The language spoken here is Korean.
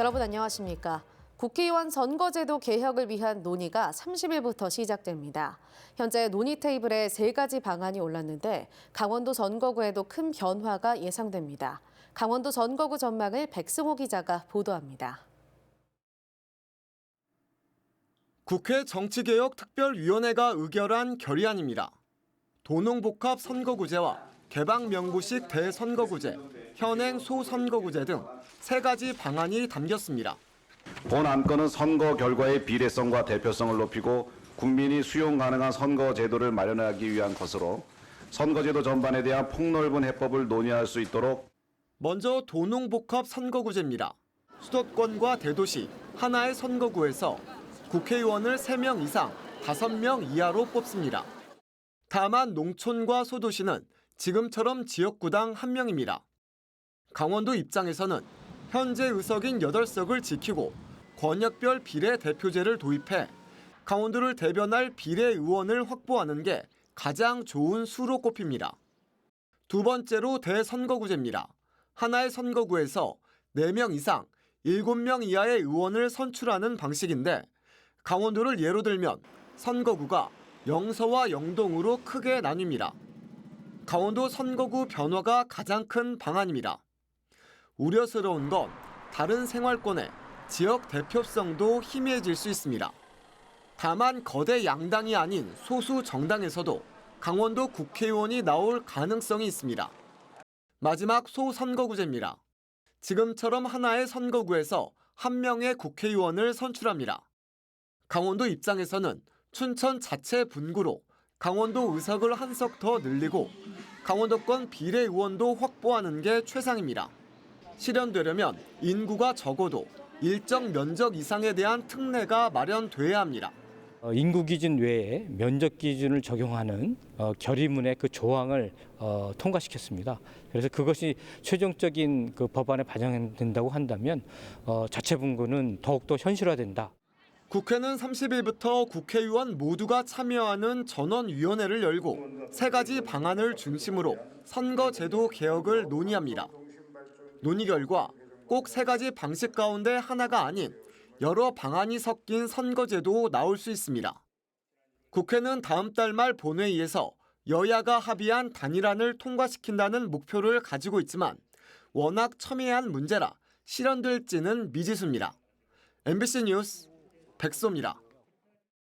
여러분 안녕하십니까? 국회의원 선거제도 개혁을 위한 논의가 30일부터 시작됩니다. 현재 논의 테이블에 세 가지 방안이 올랐는데 강원도 선거구에도 큰 변화가 예상됩니다. 강원도 선거구 전망을 백승호 기자가 보도합니다. 국회 정치개혁특별위원회가 의결한 결의안입니다. 도농복합 선거구제와 개방명부식 대선거구제, 현행 소선거구제 등 세 가지 방안이 담겼습니다. 본 안건은 선거 결과의 비례성과 대표성을 높이고 국민이 수용 가능한 선거 제도를 마련하기 위한 것으로 선거제도 전반에 대한 폭넓은 해법을 논의할 수 있도록 먼저 도농복합 선거구제입니다. 수도권과 대도시 하나의 선거구에서 국회의원을 3명 이상 5명 이하로 뽑습니다. 다만 농촌과 소도시는 지금처럼 지역구당 1명입니다. 강원도 입장에서는 현재 의석인 8석을 지키고 권역별 비례 대표제를 도입해 강원도를 대변할 비례 의원을 확보하는 게 가장 좋은 수로 꼽힙니다. 두 번째로 대선거구제입니다. 하나의 선거구에서 4명 이상 7명 이하의 의원을 선출하는 방식인데 강원도를 예로 들면 선거구가 영서와 영동으로 크게 나뉩니다. 강원도 선거구 변화가 가장 큰 방안입니다. 우려스러운 건 다른 생활권의 지역 대표성도 희미해질 수 있습니다. 다만 거대 양당이 아닌 소수 정당에서도 강원도 국회의원이 나올 가능성이 있습니다. 마지막 소선거구제입니다. 지금처럼 하나의 선거구에서 한 명의 국회의원을 선출합니다. 강원도 입장에서는 춘천 자체 분구로 강원도 의석을 한 석 더 늘리고 강원도권 비례의원도 확보하는 게 최상입니다. 실현되려면 인구가 적어도 일정 면적 이상에 대한 특례가 마련돼야 합니다. 어, 인구 기준 외에 면적 기준을 적용하는 어, 결의문의 그 조항을 어, 통과시켰습니다. 그래서 그것이 최종적인 그 법안에 반영된다고 한다면 어, 자체 분구는 더욱더 현실화된다. 국회는 30일부터 국회의원 모두가 참여하는 전원위원회를 열고 세 가지 방안을 중심으로 선거제도 개혁을 논의합니다. 논의 결과 꼭 세 가지 방식 가운데 하나가 아닌 여러 방안이 섞인 선거제도 나올 수 있습니다. 국회는 다음 달 말 본회의에서 여야가 합의한 단일안을 통과시킨다는 목표를 가지고 있지만 워낙 첨예한 문제라 실현될지는 미지수입니다. MBC 뉴스 백소입니다.